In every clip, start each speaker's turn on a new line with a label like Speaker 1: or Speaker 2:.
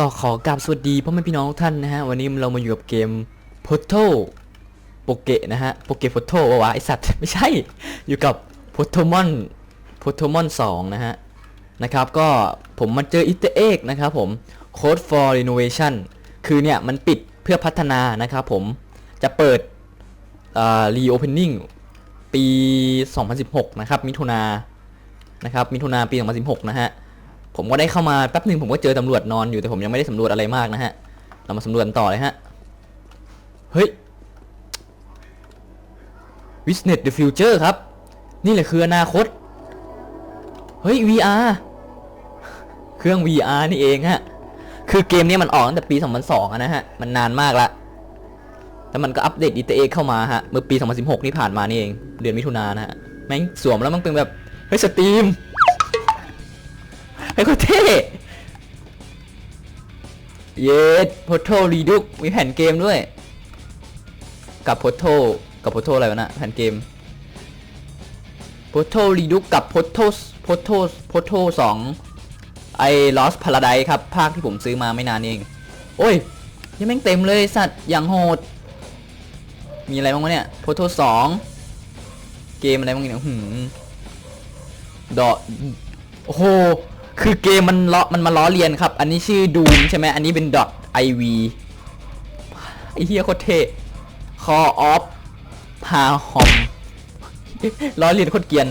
Speaker 1: ก็ขอกราบสวัสดีพ่อแม่พี่น้องทุกท่านนะฮะ วันนี้เรามาอยู่กับเกม p o t o โปเกะนะฮะ โปเกะ p o t o วะไอสัตว์ ไม่ใช่ อยู่กับ p o t o m o n p o t o m o n 2 นะฮะ นะครับ ก็ผมมาเจออิตเอ็กนะครับผม Code for Renovation คือเนี่ย มันปิดเพื่อพัฒนานะครับผม จะเปิดอ่า reopening ปี 2016 นะครับ มิถุนานะครับ มิถุนาปี 2016 นะฮะ ผมก็ได้เข้ามาแป๊บหนึ่งผมก็เจอตำรวจนอนอยู่แต่ผมยังไม่ได้สำรวจอะไรมากนะฮะ เรามาสำรวจต่อเลยฮะ เฮ้ย Witness the Future ครับ นี่แหละคืออนาคต เฮ้ย VR เครื่อง VR นี่เองฮะ คือเกมนี้มันออกตั้งแต่ปี 2002อะนะฮะ มันนานมากละแล้วมันก็อัปเดต ETA เข้ามาฮะ เมื่อปี 2016 นี่ผ่านมานี่เอง เดือนมิถุนายนนะฮะ แม่งสวมแล้วมันเป็นแบบ เฮ้ยสตรีม ไอ้โคตรเท่เยสโพโทรีดุกมีแผ่นเกมด้วย กับโพโทกับโพโทอะไรวะนะแผ่นเกมโพโทรีดุกกับโพโทโพโทโพโทสองไอ้ Lost Paradise ครับ ภาคที่ผมซื้อมาไม่นานเอง โอ้ย ยังแม่งเต็มเลยสัตว์อย่างโหด มีอะไรบ้างวะเนี่ยโพโทสองเกมอะไรบ้างเนี่ยหืมดอโอ้โห คือเกมมันล้อมันมาล้อเลียนครับ อันนี้ชื่อดูมใช่ไหมอันนี้เป็น .iv ไอเฮียโคตรเท่ Call of h a h o m ล้อเลียนโคตรเกรียน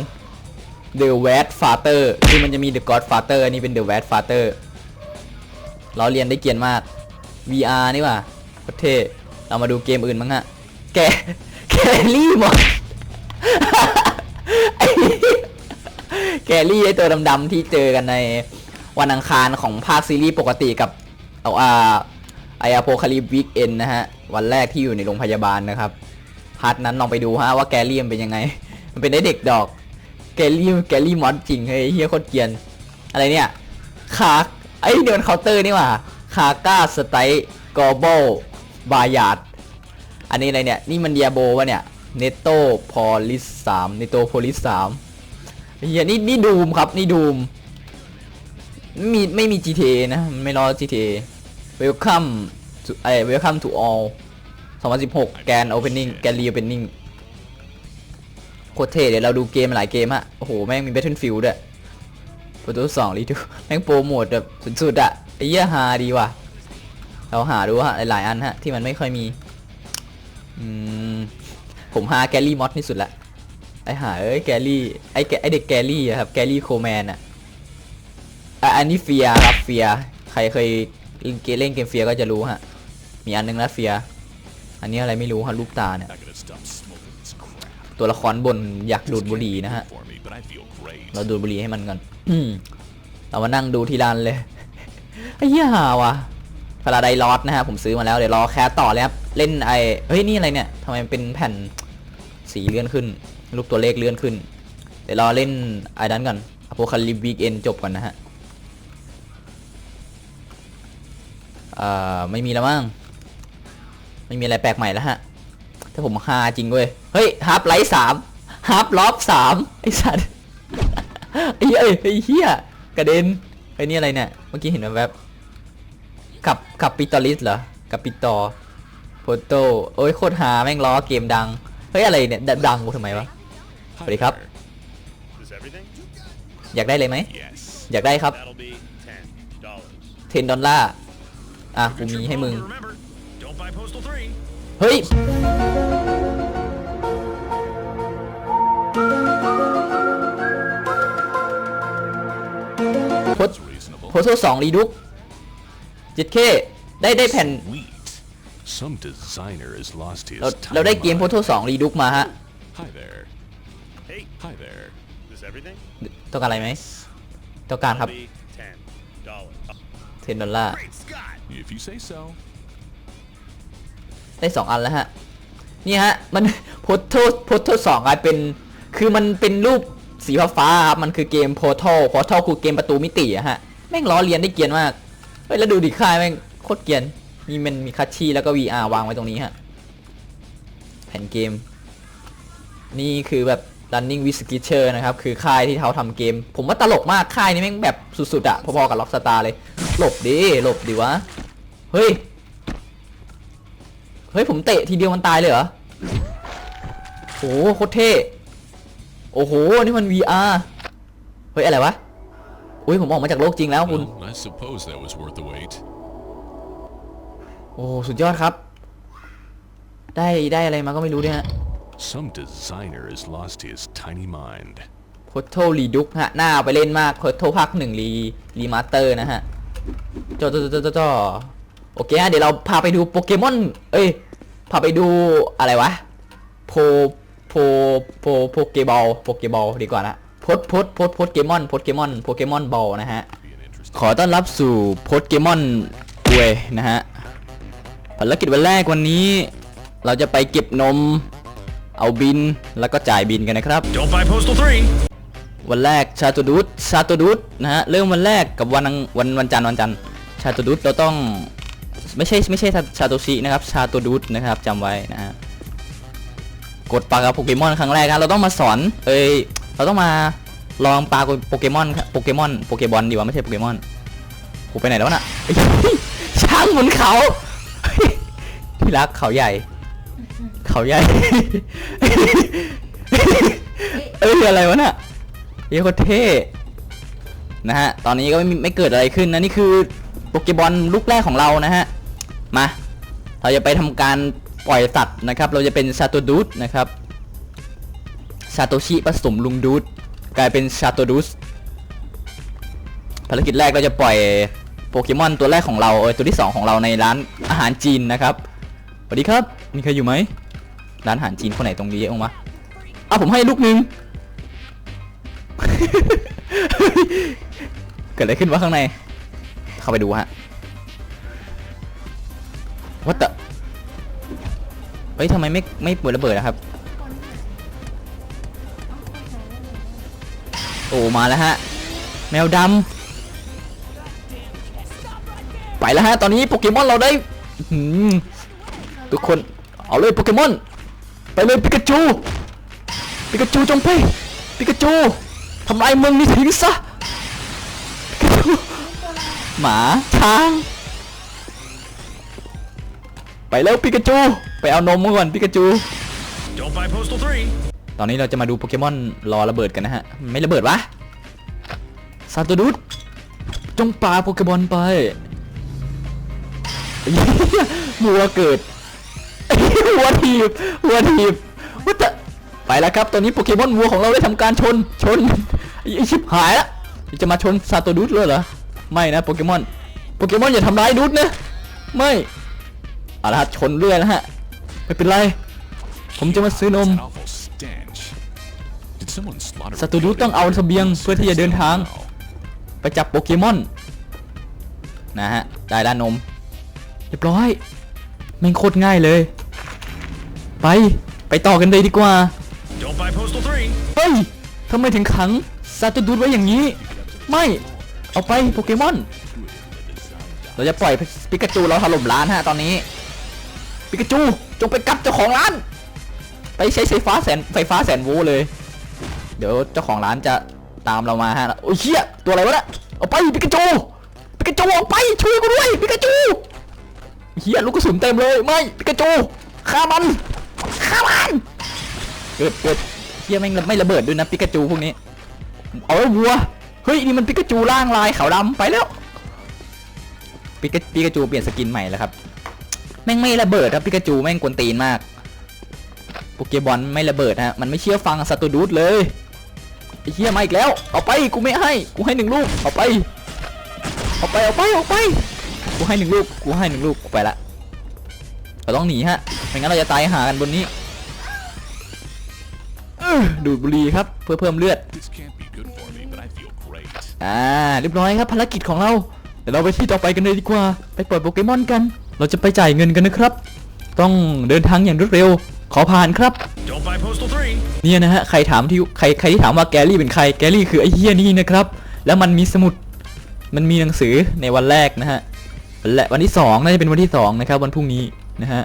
Speaker 1: The Wad Father คือมันจะมี The God Father อันนี้เป็น The Wad Father ล้อเลียนได้เกียนมาก VR นี่ว่ะโคตรเท่ เรามาดูเกมอื่นมั้งฮะ แกแกลี่หมด แกรี่ไอตัวดำๆที่เจอกันในวันอังคารของภาคซีรีส์ปกติกับเอาอ่าไออโพคาลิปวิกเอนนะฮะ วันแรกที่อยู่ในโรงพยาบาลนะครับพาร์ทนั้นลองไปดูฮะว่าแกรี่มันเป็นยังไง มันเป็นได้เด็กดอก แกรี่แกรี่มอสจริงเฮ้ยเฮียโคตรเกียน อะไรเนี่ยคาไอเดินเคาน์เตอร์นี่หว่าคาก้าสไตกอบลบายาดอันนี้อะไรเนี่ย นี่มันเดียโบวะเนี่ยเนโตพอลิสสามเนโตโพลิสสาม เฮียนี่นี่ดูมครับนี่ดูมไม่มีไม่มี GTA นะมไม่รอ GTA Welcome to ไอ้ Welcome to all 2016 แกน Opening แกน Reopening โคตรเท่เดี๋ยวเราดูเกมหลายเกมฮะโอ้โห แม่งมี Battlefield ด้วยโปรโตสองรีดูแม่งโปรโมทแบบสุดๆอะไอ้เหี้ยฮาดีว่ะ เราหาดูฮะหลายๆอันฮะ ที่มันไม่ค่อยมี อืม ผมหาแกลลี่มอสที่สุดละ หาเอ้ยแกลี่ไอแกไอเด็กแกลี่อะครับแกลี่โคแมนอะอะอันนี้เฟียครับเฟียใครเคยเล่นเกมเล่นเกมเฟียก็จะรู้ฮะมีอันนึงนะเฟียอันนี้อะไรไม่รู้ฮะรูปตาเนี่ยตัวละครบนอยากดูดบุหรี่นะฮะเราดูดบุหรี่ให้มันก่อนเรามานั่งดูที่ร้านเลยไอ้เหี้ยหาวะพาราไดลอสนะฮะผมซื้อมาแล้วเดี๋ยวรอแคสต่อเลยครับเล่นไอเฮ้ยนี่อะไรเนี่ยทำไมมันเป็นแผ่น สีเลื่อนขึ้นรูปตัวเลขเลื่อนขึ้น เดี๋ยวรอเล่นไอ้นั้นก่อนอโพคาลิปวีคเอนจบก่อนนะฮะอ่อไม่มีแล้วมั้งไม่มีอะไรแปลกใหม่แล้วฮะ ถ้าผมฮาจริงเว้ย เฮ้ยฮาร์ปไลท์สามฮาร์ปล็อบสามไอสัตว์ไอ้เหี้ยเอ้ยไอ้เหี้ยกระเด็นไอ้นี่อะไรเนี่ย เมื่อกี้เห็นแบบๆกับกับปิตอลิสเหรอกับปิตอโฟโต้โอ้ยโคตรหาแม่งล้อเกมดัง เฮ้ยอะไรเนี่ยดดังกูทำไมวะสวัสดีครับ
Speaker 2: Is everything?
Speaker 1: อยากได้เลยไหม
Speaker 3: Yes.
Speaker 1: อยากได้ครับ
Speaker 2: That'll be ten dollars.
Speaker 1: 10ดอลลาร์อะกูมีให้มึง
Speaker 2: Remember, don't buy Postal Three.
Speaker 1: เฮ้ยโพส
Speaker 3: That's reasonable.
Speaker 1: โพสสองรีดุกจิตเคได้ได้แผ่น
Speaker 3: Sweet. Some designer has lost his
Speaker 1: เรา
Speaker 3: time
Speaker 1: เราได้เกมโพสสองรีดุกมาฮะ
Speaker 3: Hi there.
Speaker 2: Hey,
Speaker 3: Hi there.
Speaker 2: is everything?
Speaker 1: ต้องการอะไรไหมต้องการครับ
Speaker 2: That'll be ten dollars.
Speaker 1: 10ดอลลาร์
Speaker 2: Great Scott!
Speaker 3: If you say so.
Speaker 1: ได้สองอันแล้วฮะ นี่ฮะ มัน โพสโทโพสโทสองกลายเป็น คือมันเป็นรูปสีฟ้าๆครับ มันคือเกมโพท a l โพท a l คือเกมประตูมิติอะฮะ แม่งล้อเลียนได้เกรียนมาก เฮ้ย แล้วดูดิค่ายแม่งโคตรเกรียน มีมันมีคัชชี่แล้วก็ VR วางไว้ตรงนี้ฮะ แผ่นเกม นี่คือแบบ Running with Skitcher นะครับ คือค่ายที่เขาทำเกม ผมว่าตลกมากค่ายนี้แม่งแบบสุดๆอะพอๆกับ Rockstar เลย หลบดิ หลบดิวะ เฮ้ย เฮ้ย ผมเตะทีเดียวมันตายเลยเหรอโอ้โหโคตรเท่โอ้โห นี่มัน VR เฮ้ย อะไรวะ อุ้ยผมออกมาจากโลกจริงแล้วคุณ
Speaker 3: Well, I suppose that was worth the wait.
Speaker 1: โอ้สุดยอดครับ ได้ได้อะไรมาก็ไม่รู้เนี่ยฮะ
Speaker 3: Some designer has lost his tiny mind.
Speaker 1: โ o โ a l รีดุกฮะหน้าเอาไปเล่นมากโ o โ a l ภาคหนึ่งรีรีมาสเตอร์นะฮะจอจอจอจอจอโอเคฮะเดี๋ยวเราพาไปดูโปเกมอน เอ้ย พาไปดูอะไรวะ โพโพโพโปเกบอลโปเกบอลดีกว่านะโพดโพดโพดโพเกมอนโปเกมอนโปเกมอนบอลนะฮะ
Speaker 3: Be an interesting
Speaker 1: ขอต้อนรับสู่โพเกมอนเวนะฮะ ภารกิจวันแรกวันนี้ เราจะไปเก็บนม เอาบินแล้วก็จ่ายบินกันนะครับ
Speaker 2: Don't buy Postal 3.
Speaker 1: วันแรกชาตูดูดชาตูดูดนะฮะเริ่มวันแรกกับวันอังวันวันจันทร์วันจันทร์ชาตูดูดเราต้องไม่ใช่ไม่ใช่ชาโตชินะครับ ชาตูดูดนะครับจำไว้นะฮะกดปลากับโปเกมอนครั้งแรกนะเราต้องมาสอนเอ้ยเราต้องมาลองปลากับโปเกมอนโปเกมอนโปเกบอลดีกว่าไม่ใช่โปเกมอนกูไปไหนแล้วน่ะเฮ้ยช้างบนเขาเฮ้ย ที่รักเขาใหญ่ เขาใหญ่ เอ้ยอะไรวะน่ะเฮ้ยโคตรเท่นะฮะ ตอนนี้ก็ไม่มีไม่เกิดอะไรขึ้นนะนี่คือโปเกบอลลูกแรกของเรานะฮะ มา เราจะไปทำการปล่อยสัตว์นะครับ เราจะเป็นชาโตดูดนะครับชาโตชิผสมลุงดูดกลายเป็นชาโตดูสภารกิจแรกเราจะปล่อยโปเกมอนตัวแรกของเราเออตัวที่สองของเราในร้านอาหารจีนนะครับ สวัสดีครับ มีใครอยู่ไหม ร้านอาหารจีนคนไหนตรงนี้เยองวะอ้าผมให้ลูกหนึงเกิดอะไรขึ้นวะข้างใน เข้าไปดูฮะ What the เฮ้ยทำไมไม่ไม่เปิดระเบิดนะครับ โอ้ มาแล้วฮะ แมวดำไปแล้วฮะ ตอนนี้โปเกมอนเราได้อื้อหือ ทุกคนเอาเลยโปเกมอนไปเลยปิกาจูปิกาจูจงไปปิกาจูทำลายเมืองนี้ทิ้งซะปิกาจูหมาช้างไปแล้วปิกาจูไปเอานมมาก่อนปิกาจู
Speaker 2: Don't buy Postal 3.
Speaker 1: ตอนนี้เราจะมาดูโปเกมอนรอระเบิดกันนะฮะ ไม่ระเบิดวะซาโตดุสจงปาโปเกมอนไปเหี้ยหัวเกิด หัวทีบหัวทีบวัตไปแล้วครับ ตอนนี้โปเกมอนวัวของเราได้ทำการชน ชนไอชิบหายละจะมาชนซาโตดุสเลยเหรอ ไม่นะโปเกมอน โปเกมอนอย่าทำร้ายดุสนะ ไม่เอาละฮะชนเรื่อยแล้วฮะ ไม่เป็นไร ผมจะมาซื้อนม
Speaker 3: That awful stench. Did someone slaughter? a
Speaker 1: ศัตรูดุสต้องเอาเสบียงเพื่อที่จะเดินทาง ไปจับโปเกมอน นะฮะ ได้ด้านนม เรียบร้อยแม่งโคตรง่ายเลย ไป ไปต่อกันเลยดีกว่า
Speaker 2: Don't buy Postal 3.
Speaker 1: เฮ้ยทำไมถึงขังซาตูดูดไว้อย่างนี้ ไม่ เอาไปโปเกมอน เราจะปล่อยปิกาจูเราถล่มร้านฮะตอนนี้ ปิกาจูจงไปกัดเจ้าของร้าน ไปใช้ไฟฟ้าแสนไฟฟ้าแสนโวลต์เลย เดี๋ยวเจ้าของร้านจะตามเรามาฮะ โอ้ยเชี่ยตัวอะไรวะเนี่ยเอาไปปิกาจู ปิกาจูออกไปช่วยกูด้วยปิกาจูเฮียลูกกระสุนเต็มเลย ไม่ ปิกาจูฆ่ามัน ฆ่ามันเกิดเกิดเฮียแม่งไม่ระเบิดด้วยนะปิกาจูพวกนี้ เอาไว้วัว เฮ้ยนี่มันปิกาจูร่างลายขาวดำไปแล้วปิกาปิกาจูเปลี่ยนสกินใหม่แล้วครับ แม่งไม่ระเบิดครับปิกาจูแม่งกวนตีนมากโปเกบอลไม่ระเบิดฮะ มันไม่เชื่อฟังสตูดูดเลยไอ้เฮียมาอีกแล้ว เอาไป กูไม่ให้ กูให้หนึ่งลูก เอาไป เอาไป เอาไป เอาไป กูให้หนึ่งลูก กูให้หนึ่งลูก กูไปละ เราต้องหนีฮะ ไม่งั้นเราจะตายหากันบนนี้ ดูดบุหรี่ครับเพื่อเพิ่มเลือด
Speaker 3: This can't be good for me, but I feel great.
Speaker 1: อ่าเรียบร้อยครับภารกิจของเราเดี๋ยวเราไปที่ต่อไปกันเลยดีกว่า ไปปล่อยโปเกมอนกัน เราจะไปจ่ายเงินกันนะครับ ต้องเดินทางอย่างรวดเร็ว ขอผ่านครับ
Speaker 2: Don't buy Postal 3.
Speaker 1: เนี่ยนะฮะใครถามที่ใครใครที่ถามว่าแกรี่เป็นใครแกรี่คือไอ้เฮียนี่นะครับ แล้วมันมีสมุดมันมีหนังสือในวันแรกนะฮะและวันที่สองน่าจะเป็นวันที่สองนะครับวันพรุ่งนี้นะฮะ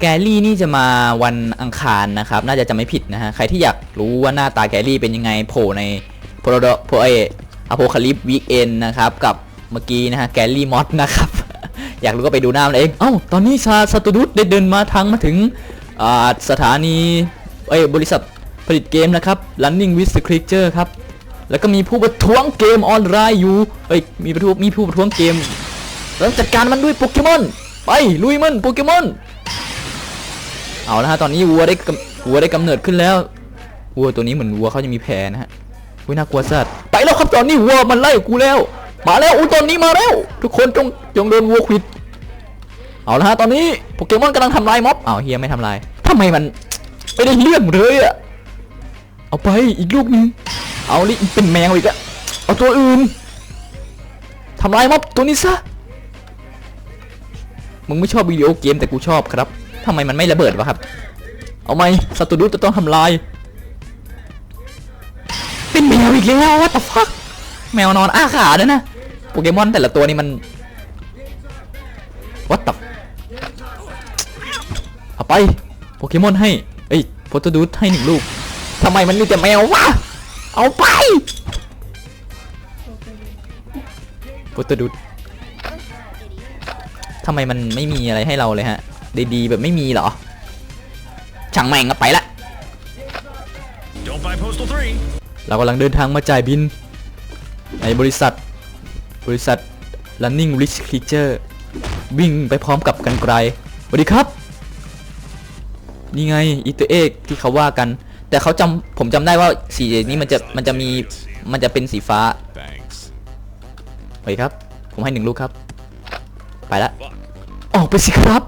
Speaker 1: แกรี่นี่จะมาวันอังคารนะครับ น่าจะจำไม่ผิดนะฮะ ใครที่อยากรู้ว่าหน้าตาแกรี่เป็นยังไงโผล่ในโพลโพเอออโพคาลิปวีคเอนนะครับ กับเมื่อกี้นะฮะแกลลี่มอสนะครับ อยากรู้ก็ไปดูหน้ามันเอง เอ้า ตอนนี้ชาสตูดุสได้เดินมาทางมาถึงสถานีเอ้ยบริษัทผลิตเกมนะครับ Running with the Creature ครับ แล้วก็มีผู้ประท้วงเกมออนไลน์อยู่ เอ้ย มีประท้วงมีผู้ประท้วงเกมแล้วจัดการมันด้วยโปเกมอน ไปลุยมันโปเกมอน เอาละฮะตอนนี้วัวได้กำวัวได้กำเนิดขึ้นแล้ววัวตัวนี้เหมือนวัวเขาจะมีแผลนะฮะวิน่ากลัวสัตว์ไปแล้วครับตอนนี้วัวมันไล่กูแล้ว มาแล้วอุ้ตอนนี้มาแล้ว ทุกคนจงจงโดนวัวควิดเอาละฮะตอนนี้โปเกมอนกำลังทำลายม็อบเอาเฮียไม่ทำลายทำไมมันไม่ได้เรื่องเลยอะเอาไปอีกลูกนึงเอาลิเป็นแมวอีกอะเอาตัวอื่นทำลายม็อบตัวนี้ซะมึงไม่ชอบวิดีโอเกมแต่กูชอบครับ ทำไมมันไม่ระเบิดวะครับ เอาไหมสตูดุสจะต้องทำลาย เป็นแมวอีกแล้ว what the fuck แมวนอนอ้าขาด้วยนะ โปเกมอนแต่ละตัวนี่มัน what the เอาไป โปเกมอนให้ เอ้ยโปรตดูดให้หนึ่งลูกทำไมมันมีแต่แมววะ เอาไปโปรตดูดทำไมมันไม่มีอะไรให้เราเลยฮะ ดีๆแบบไม่มีเหรอ ช่างแม่งก็ไปละ
Speaker 2: Don't buy Postal 3.
Speaker 1: เรากำลังเดินทางมาจ่ายบิน ในบริษัท บริษัท Running Rich Creature วิ่งไปพร้อมกับกันไกลสวัสดีครับ นี่ไงอีเตอร์เอกที่เขาว่ากัน แต่เขาจำผมจำได้ว่าสีนี้มันจะมันจะมีมันจะเป็นสีฟ้า
Speaker 3: Thanks.
Speaker 1: สวัสดีครับ ผมให้หนึ่งลูกครับ ไปละออกไปสิครับ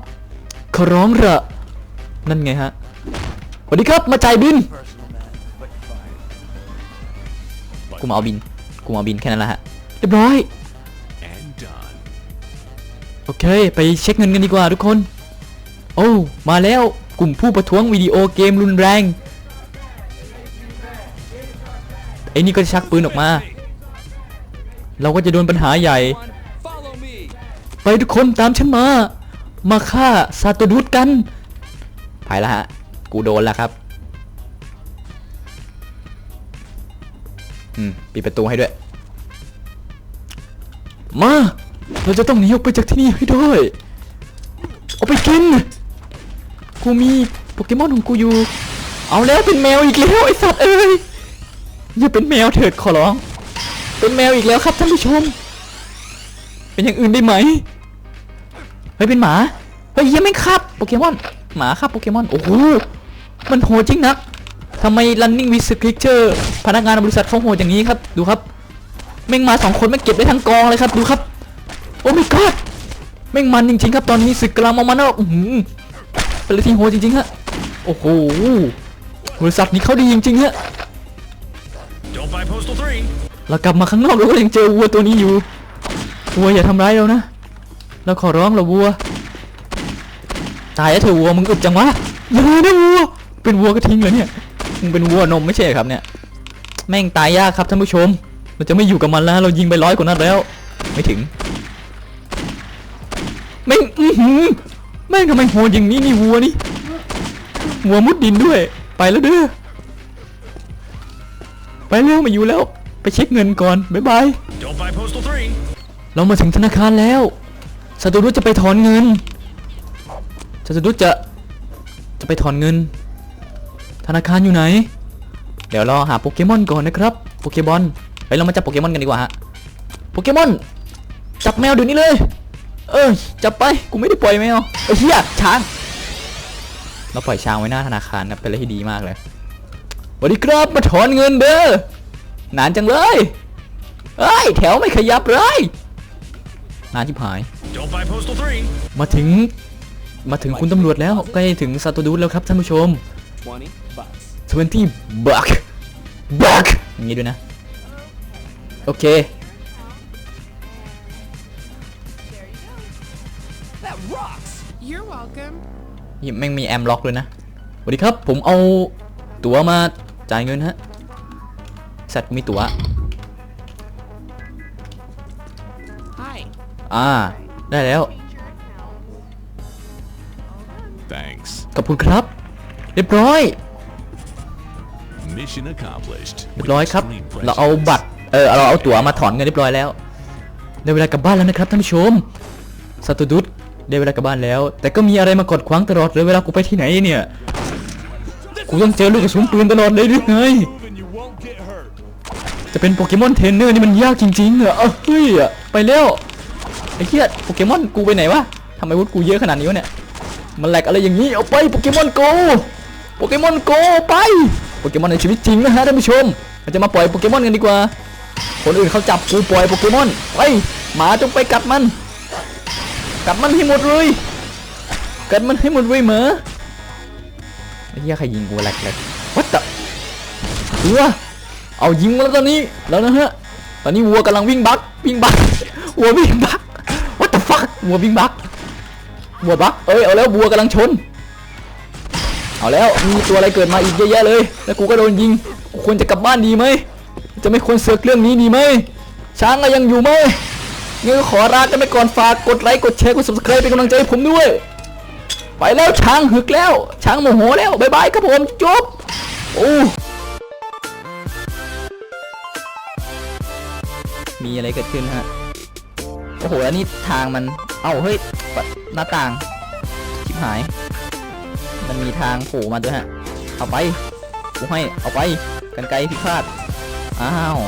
Speaker 1: ขอร้องเหรอะนั่นไงฮะสวัสดีครับมาจ่ายบินกูมาเอาบินกูมาเอาบินแค่นั้นแหละฮะเรียบร้อยโอเค ไปเช็คเงินกันดีกว่าทุกคน โอ้มาแล้วกลุ่มผู้ประท้วงวิดีโอเกมรุนแรงไอ้นี่ก็ชักปืนออกมา เราก็จะโดนปัญหาใหญ่ ไปทุกคนตามฉันมา มาฆ่าซาโตดุสกันไปแล้วฮะ กูโดนแล้วครับ อืม ปิดประตูให้ด้วย มา เราจะต้องหนีออกไปจากที่นี่ให้ได้เอาไปกิน กูมีโปเกมอนของกูอยู่ เอาแล้วเป็นแมวอีกแล้วไอ้สัตว์เอ้ย อย่าเป็นแมวเถิดขอร้อง เป็นแมวอีกแล้วครับท่านผู้ชม เป็นอย่างอื่นได้ไหม เฮ้ยเป็นหมา เฮ้ยยังไม่ครับโปเกมอน หมาครับโปเกมอน โอ้โห มันโหดจริงนักทำไม Running with Creature พนักงานบริษัทเขาโหดอย่างนี้ครับ ดูครับ แม่งมาสองคนแม่งเก็บได้ทั้งกองเลยครับ ดูครับ โอ้ my god แม่งมันจริงๆครับ ตอนนี้ศึกกำลังมามันแล้วอื้อหือเป็นอะไรที่โหดจริงๆฮะ โอ้โห บริษัทนี้เขาดีจริงๆฮะ
Speaker 2: Don't buy Postal 3.
Speaker 1: เรากลับมาข้างนอกเราก็ยังเจอวัวตัวนี้อยู่วัวอย่าทำร้ายเรานะ เราขอร้องเราวัว ตายแล้วเถอะวัวมึงอึดจังวะอย่าเลยนะวัว เป็นวัวก็ทิ้งเลยเนี่ย มึงเป็นวัวนมไม่ใช่เหรอครับเนี่ย แม่งตายยากครับท่านผู้ชม เราจะไม่อยู่กับมันแล้ว เรายิงไปร้อยกว่านัดแล้ว ไม่ถึง แม่งอื้อหือแม่งทำไมโหดอย่างนี้นี่วัวนี่ วัวมุดดินด้วย ไปแล้วเด้อ ไปเร็วไมาอยู่แล้ว ไปเช็คเงินก่อน บ๊ายบาย
Speaker 2: Don't buy Postal 3.
Speaker 1: เรามาถึงธนาคารแล้ว สตูดุจะไปถอนเงินสตูดุจะจะไปถอนเงิน ธนาคารอยู่ไหน เดี๋ยวรอหาโปเกมอนก่อนนะครับ โปเกมอนไปเรามาจับโปเกมอนกันดีกว่าฮะ โปเกมอน จับแมวเดี๋ยวนี้เลย เออ จับไป กูไม่ได้ปล่อยแมวเอ้ยเฮียช้าง เราปล่อยช้างไว้หน้าธนาคารนะ เป็นอะไรที่ดีมากเลยสวัสดีครับมาถอนเงินเด้อ นานจังเลยเอ้ย แถวไม่ขยับเลย นานชิบหาย
Speaker 2: Don't buy Postal 3.
Speaker 1: มาถึง มาถึงคุณตำรวจแล้ว ใกล้ถึงซาโตดูสแล้วครับท่านผู้ชม
Speaker 4: 20 bucks.
Speaker 1: 20 buck buck อย่างนี้ด้วยนะ โอเค
Speaker 4: That rocks!
Speaker 5: You're welcome.
Speaker 1: นี่แม่งมีแอมล็อกเลยนะสวัสดีครับ ผมเอาตั๋วมาจ่ายเงินฮะ สัตว์กูมีตั๋ว อ่า ได้แล้ว
Speaker 3: Thanks.
Speaker 1: ขอบคุณครับ เรียบร้อย
Speaker 3: Mission accomplished.
Speaker 1: เรียบร้อยครับ เราเอาบัตรออ เราเอาตั๋วมาถอนเงินเรียบร้อยแล้วได้เวลากลับบ้านแล้วนะครับท่านผู้ชมสตูดุสได้เวลากลับบ้านแล้ว แต่ก็มีอะไรมากดขวางตลอดเลยเวลากูไปที่ไหนเนี่ย กูต้องเจอลูกกระสุนปืนตลอดเลยหรือไงจะเป็นโปเกมอนเทรนเนอร์นี่มันยากจริงๆเหรอเอ้าเฮ้ยอะไปแล้ว ไอ้เหี้ยโปเกมอนกูไปไหนวะทำไมวุฒกูเยอะขนาดนี้วะเนี่ยมันแหลกอะไรอย่างนี้เอาไปโปเกมอนโกโปเกมอนโกไปโปเกมอนในชีวิตจริงนะฮะท่านผู้ชมเราจะมาปล่อยโปเกมอนกันดีกว่า คนอื่นเขาจับกูปล่อยโปเกมอนไปหมาจงไปกัดมัน กัดมันให้หมดเลยกัดมันให้หมดเลยเหมอไอ้เหี้ยใครยิงกูแหลกแหลกวัดตะเออเอายิงมาแล้วตอนนี้แล้วนะฮะตอนนี้วัวกำลังวิ่งบักวิ่งบักวัววิ่งบัก what the fuck วัววิ่งบักวัวบักเอ้ยเอาแล้ววัวกำลังชน เอาแล้วมีตัวอะไรเกิดมาอีกเยอะแยะเลย แล้วกูก็โดนยิงกูควรจะกลับบ้านดีไหมจะไม่ควรเสือกเรื่องนี้ดีไหมช้างก็ยังอยู่ไหมงั้นก็ขอลากันไปก่อนฝากกดไลค์กดแชร์กด subscribe เป็นกำลังใจให้ผมด้วย ไปแล้วช้างหึกแล้ว ช้างโมโหแล้วบ๊ายบายครับผมจบโอ้มีอะไรเกิดขึ้นฮะ อ้โหแล้วนี่ทางมัน เอ้า เฮ้ย หน้าต่าง ชิบหาย มันมีทางโผล่มาด้วยฮะ เอาไป กูให้ เอาไป กันไกลพิฆาต อ้าว